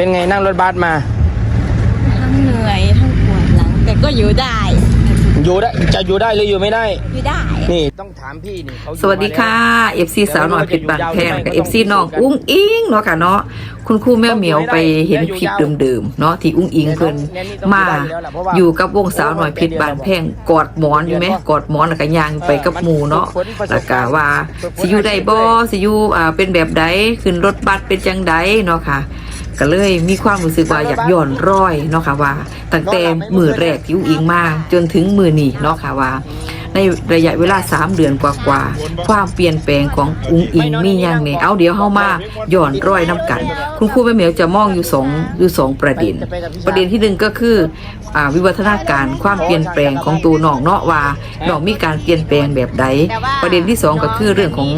เป็นไงนั่งรถบัสมา ทั้งเหนื่อยทั้งปวดหลัง แต่ก็อยู่ได้อยู่ได้จะอยู่ได้หรืออยู่ไม่ได้ อยู่ได้ นี่ต้องถามพี่นี่เขาอยู่สวัสดีค่ะ มาแล้ว FC สาวหน่อยเพชรบานแพงกับ FC น้องอุ้งอิงเนาะค่ะเนาะคุณครูแม่เหมียวไปเห็นคลิปเดิมๆเนาะที่อุ้งอิงเพิ่นมาอยู่กับวงสาวหน่อยเพชรบานแพงกอดหมอนอยู่ไหมกอดหมอนแล้วก็ย่างไปกับหมู่เนาะแล้วก็ว่าสิอยู่ได้บ่สิอยู่อ่าเป็นแบบใดขึ้นรถบัสเป็นจังใดเนาะค่ะ ก็เลยมีความรู้สึกว่าอยากย้อนร้อยเนาะค่ะว่าตั้งแต่มือแรกที่อุ้งอิงมาจนถึงมือนี้เนาะค่ะว่า ในระยะเวลา 3 เดือนกว่าๆความเปลี่ยนแปลงของอุ้งอิงมีอย่างเนี่เอาเดี๋ยวเข้ามาย้อนร้อยน้ำกัน คุณครูแม่เหมียวจะมองอยู่สองอยู่สองประเด็น ประเด็นที่หนึ่งก็คืออ่าวิวัฒนาการความเปลี่ยนแปลงของตัวน้องเนาะว่าน้องมีการเปลี่ยนแปลงแบบใดประเด็นที่สองก็คือเรื่องของ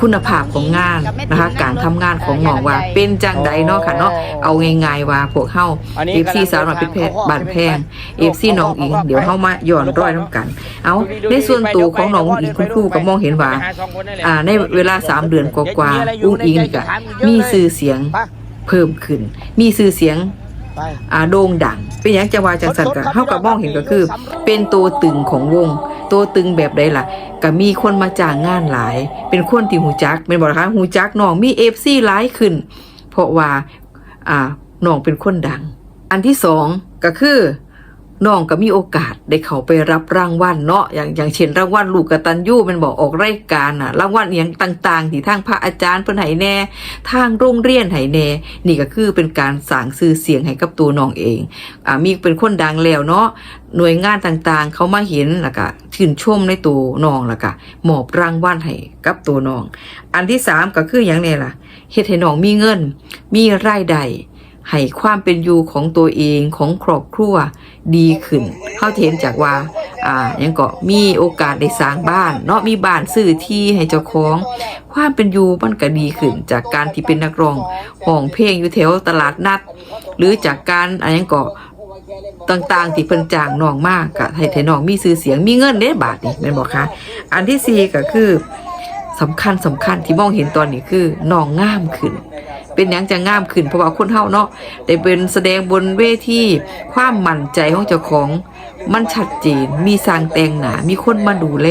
คุณภาพของงานนะคะการทำงานของน้องว่าเป็นจังใดเนาะค่ะเนาะเอาง่ายๆว่าพวกเฮาเอฟซีสาวหน่อยเป็นเพชรบานแพงเอฟซีน้องอิงเดี๋ยวเฮามาย้อนร้อยน้ำกัน เอาในส่วนตัวของน้องอุ้งอิงคุณครูก็มองเห็นว่าอ่าในเวลา3เดือนกว่าๆอุ้งอิงนี่ก็มีชื่อเสียงเพิ่มขึ้น มีชื่อเสียงอ่าโด่งดัง เป็นหยังจะว่าจังสันก็เฮากับมองเห็นก็คือ เป็นตัวตึงของวง ตัวตึงแบบใดล่ะก็มีคนมาจ้างงานหลาย เป็นคนที่หูจักเป็นบ่ล่ะคะหูจักน้องมี FC หลายขึ้น เพราะว่าอ่าน้องเป็นคนดัง อันที่สองก็คือ น้องก็มีโอกาสได้เข้าไปรับรางวัลเนาะอย่างอย่างเช่นรางวัลลูกกตัญญูมันบอกออกรายการน่ะรางวัลอหย่างต่างๆ ที่ทางพระอาจารย์เพิ่นให้แน่ ทางโรงเรียนให้แน่ นี่ก็คือเป็นการสร้างชื่อเสียงให้กับตัวน้องเองอ่ามีเป็นคนดังแล้วเนาะหน่วยงานต่างๆ เขามาเห็นแล้วก็ชื่นชมในตัวน้องแล้วก็มอบรางวัลให้กับตัวน้อง อันที่สามก็คืออย่างนี้ล่ะเฮ็ดให้น้องมีเงิน มีรายได้ ให้ความเป็นอยู่ของตัวเองของครอบครัวดีขึ้นเข้าเห็นจากว่า อ่ายังก็มีโอกาสได้สร้างบ้าน เนาะมีบ้านซื้อที่ให้เจ้าของ ความเป็นอยู่มันก็ดีขึ้น จากการที่เป็นนักร้องห้องเพลงอยู่แถวตลาดนัด หรือจากการอะไรยังก็ต่างๆ ที่เพิ่นจ้างน้องมากก็ให้ให้น้องมีชื่อเสียงมีเงินเด้บาทนี่แม่นบอกคะอันที่สี่ก็คือสำคัญสำคัญที่มองเห็นตอนนี้คือน้องงามขึ้น เป็นยังจะงามขึ้นเพราะว่าคนเฮาเนาะได้เป็นแสดงบนเวทีความมั่นใจของเจ้าของ มันชัดเจนมีสร้างแต่งหนา มีคนมาดูแล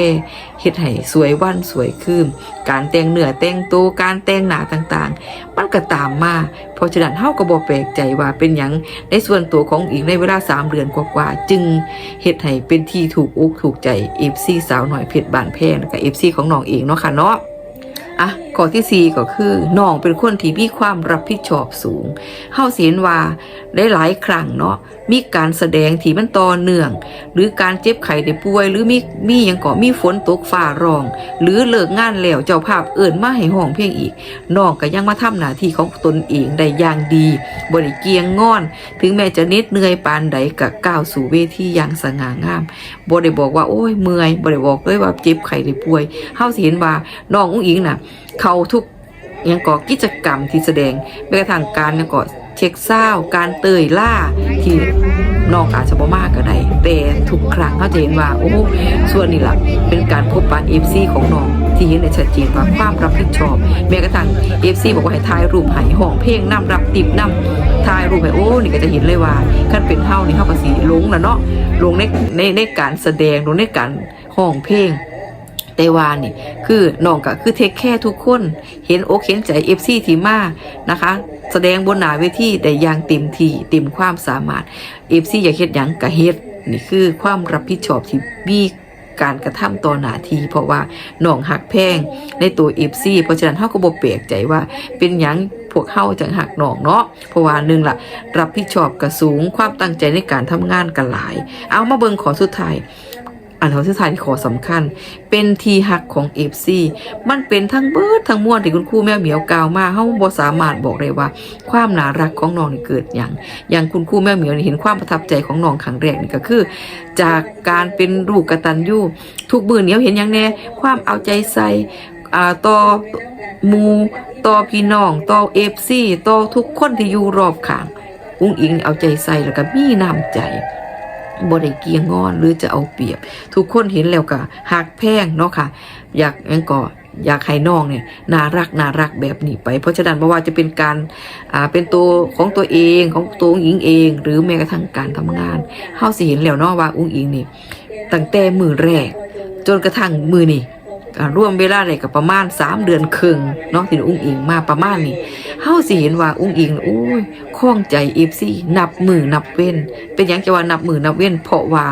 เฮ็ดให้สวยวันสวยคืนการแต่งเนื้อแต่งตัวการแต่งหนาต่างๆ มันก็ตามมาเพราะฉะนั้นเฮาก็บ่แปลกใจว่าเป็นหยังในส่วนตัวของอีกในเวลา 3 เดือนกว่าๆจึงเฮ็ดให้เป็นที่ถูกอกถูกใจ FC สาวหน่อยเพชรบานแพงและก็ FC ของน้องเองเนาะค่ะเนาะอะ ข้อที่สี่ก็คือน้องเป็นคนที่มีความรับผิดชอบสูงเฮาสิเห็นว่าได้หลายครั้งเนาะมีการแสดงที่มันต่อเนื่อง หรือการเจ็บไข้ได้ป่วย หรือมีมีหยังก็มีฝนตกฟ้าร้อง หรือเลิกงานแล้วเจ้าภาพเอิ่นมาให้ห้องเพลงอีกน้องก็ยังมาทำหน้าที่ของตนเองได้อย่างดีบ่ได้เกียงงอน ถึงแม้จะเน็ดเหนื่อยปานใดก็ก้าวสู่เวทีอย่างสง่างามบ่ได้บอกว่าโอ้ยเมื่อยบ่ได้บอกเลยว่าเจ็บไข้ได้ป่วยเฮาสิเห็นว่าน้องอุ้งอิงน่ะ เขาทุกยังก่อกิจกรรมที่แสดงแม้กระทั่งการยังก่อเช็คเศร้าการเตยล่าที่นอกอาจจะบ่มากก็ได้แต่ทุกครั้งเขาจะเห็นว่าโอ้ส่วนนี้ล่ะเป็นการพบปะเอฟซีของน้องที่เห็นได้ชัดเจนว่าความรับผิดชอบ แม้กระทั่งเอฟซีบอกว่าให้ถ่ายรูปให้ห้องเพลงนำรับติบนำถ่ายรูปให้โอ้นี่ก็จะเห็นเลยว่าขั้นเป็นเฮานี่เฮาก็สิหลงแล้วเนาะหลงในในในการแสดงหลงในการห้องเพลง แต่ว่านี่คือน้องก็คือเทคแค่ทุกคน เห็นอกเห็นใจเอฟซีที่มานะคะ แสดงบนหน้าเวทีได้อย่างเต็มที่เต็มความสามารถเอฟซีอยากเฮ็ดหยังก็เฮ็ดนี่คือความรับผิดชอบที่มีการกระทำต่อหน้าที เพราะว่าน้องหักแพงในตัวเอฟซีเพราะฉะนั้นเฮาก็บ่แปลกใจว่าเป็นหยังพวกเฮาจังหักน้องเนาะเพราะว่าหนึ่งละรับผิดชอบก็สูงความตั้งใจในการทำงานก็หลาย เอามาเบิ่งขอสุดท้าย อันเขาสุดท้ายที่ขอสำคัญ เป็นทีหักของ FC มันเป็นทั้งเบิดทั้งมวลที่คุณครูแม่เหมียวกล่าวมาเฮาบ่สามารถบอกได้ว่า ความน่ารักของน้องนี่เกิดอย่างอย่างคุณครูแม่เหมียวนี่เห็นความประทับใจของน้องครั้งแรกนี่ก็คือ จากการเป็นลูกกตัญญูทุกมือเหนียวเห็นอย่างแน่ความเอาใจใส่อ่าต่อมูต่อพี่น้องต่อ FC ต่อทุกคนที่อยู่รอบข้างอุ้งอิงเอาใจใส่แล้วก็มีน้ำใจ บ่ได้เกียงงอนหรือจะเอาเปรียบ ทุกคนเห็นแล้วก็หักแพงเนาะค่ะ อยากยังก็อยากให้น้องเนี่ยน่ารักน่ารักแบบนี้ไป เพราะฉะนั้นบ่ว่าจะเป็นการอ่าเป็นตัวของตัวเองของตัวอุ้งอิงเอง หรือแม้กระทั่งการทำงานเฮาสิเห็นแล้วเนาะว่าอุ้งอิงนี่ตั้งแต่มือแรก จนกระทั่งมือนี่ ร่วมเวลาได้กับประมาณ 3 เดือนครึ่งเนาะที่อุ้งอิงมาประมาณนี้เฮาสิเห็นว่าอุ้งอิงโอ้ยคล่องใจ FC นับมือนับเว้น เป็นหยังจะว่านับมือนับเว้น เพราะว่า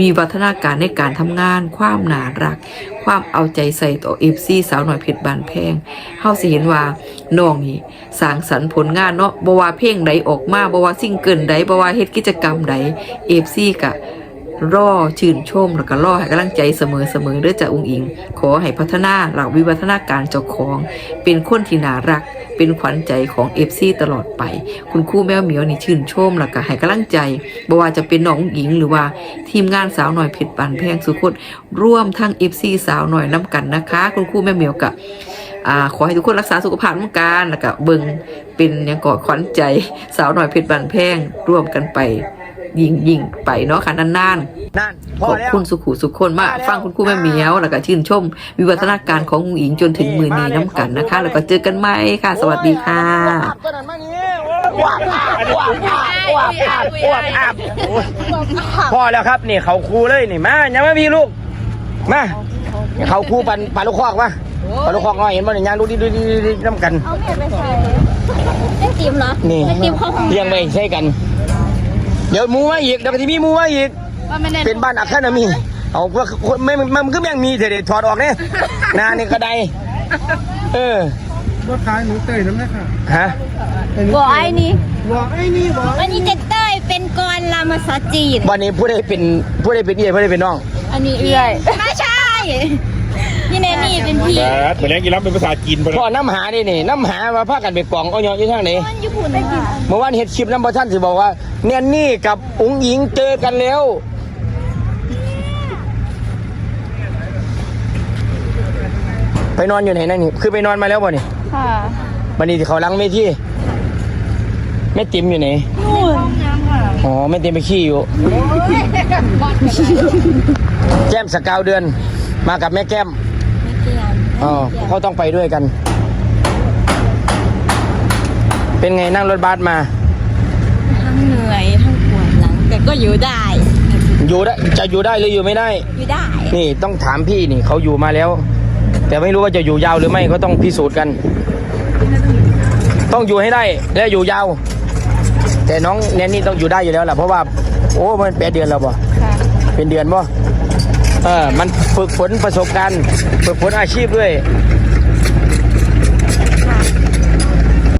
มีวัฒนาการในการทำงาน ความน่ารัก ความเอาใจใส่ต่อ FC สาวหน่อยเพชรบานแพงเฮาสิเห็นว่าน้องนี่สร้างสรรค์ผลงานเนาะบ่ว่าเพลงใดออกมาบ่ว่าซิงเกิลใดบ่ว่าเฮ็ดกิจกรรมใด FC ก็ รอชื่นชมแล้วก็รอให้กำลังใจเสมอเสมอเด้อจ้าองค์อิง ขอให้พัฒนาหลักวิวัฒนาการเจ้าของ เป็นคนที่น่ารัก เป็นขวัญใจของเอฟซีตลอดไป คุณครู่แมวเหมียวนี่ชื่นชมแล้วก็ให้กำลังใจบ่ว่าจะเป็นน้องอุ๋งอิง หรือว่าทีมงานสาวหน่อยเพชรปานแพงสุขดร่วมทั้งเอฟซีสาวหน่อยน้ำกันนะคะ คุณครู่แม่เหมียวกับขอให้ทุกคนรักษาสุขภาพเหมือนกันแล้วก็เบิ่งเป็นยังกอดขวัญใจสาวหน่อยเพชรบานแพงร่วมกันไป ยิงยิงๆไปเนาะค่ะนานๆนั่นพขออบแล้วคุณสุขุสุขคนมามาแล้วฟังคุณครูแม่เหมียวแล้วก็ชื่นชม วิวัฒนาการของอุ๋งอิงจนถึงมือนี้น้ำกันนะคะ แล้วก็เจอกันใหม่ค่ะ สวัสดีค่ะตัวนั้นมานี่ว้าวว้าวว้าวว้าวว้าวว้าวว้าวโอ้ยพอแล้วครับนี่เขาครูเลยนี่มายังไม่มีลูกมาเขาครูปันปันลูกคอกมาปันลูกคอกน้อยเห็นบ่เนี่ยยางดูดิดูดิดูดิน้ำกันเอาเมียไปใส่เล่นติมเหรอนี่เล่นติมเข้าห้องเลี้ยงไม่ใช่กัน เดี๋ยวหมูมาอีกเดี๋ยวก็จะมีหมูมาอีก ว่าไม่ได้เป็นบ้านอัคคานามีเอาว่าคนไม่มันมันก็ยังมีเถอะเดี๋ยวถอดออกเนี่ยนานี่กระไดเออรถขายหนูเตยน้ำนะค่ะฮะบอกไอ้นี่บอกไอ้นี่บอกวันนี้เจเต้ยเป็นกรลามาซาจีนวันนี้ผู้ใดเป็นผู้ใดเป็นเอี่ยผู้ใดเป็นน้องอันนี้เอื้อยไม่ใช่พี่เนนี่เป็นพี่แต่เหมือนแรงกีฬาเป็นภาษาจีนไปพ่อน้ำหานี่นี่น้ำหามาพากันไปกล่องเอาเนาะอยู่ทางไหนมันญี่ปุ่นค่ะเมื่อวานเห็ดคลิปน้ำพระท่านสิบอกว่า เนี่ยนี่กับอุ๋งหญิงเจอกันแล้ว ไปนอนอยู่ไหนนั่นนี่คือไปนอนมาแล้วบ่นี่ค่ะวันนี้ที่เขาล้างไม่ที่แม่ติ๋มอยู่ไหนนู่นอ๋อแม่ติ๋มไปขี้อยู่แก้มสกาวเดือน มากับแม่แก้มไม่เกี่ยวอ๋อเขาต้องไปด้วยกัน เป็นไงนั่งรถบัสมาทั้งเห นื่อยทั้งปวดหลัง แต่ก็อยู่ได้ อยู่ได้จะอยู่ได้หรืออยู่ไม่ได้ อยู่ได้ นี่ต้องถามพี่นี่เขาอยู่มาแล้ว แต่ไม่รู้ว่าจะอยู่ยาวหรือไม่ก็ต้องพิสูจน์กัน ต้องอยู่ให้ได้และอยู่ยาว แต่น้องแนนนี่ต้องอยู่ได้อยู่แล้วล่ะเพราะว่า โอ้มันแปดเดือนแล้วบ่ค่ะเป็นเดือนบ่เออมันฝึกฝนประสบการณ์ฝึกฝนอาชีพด้วย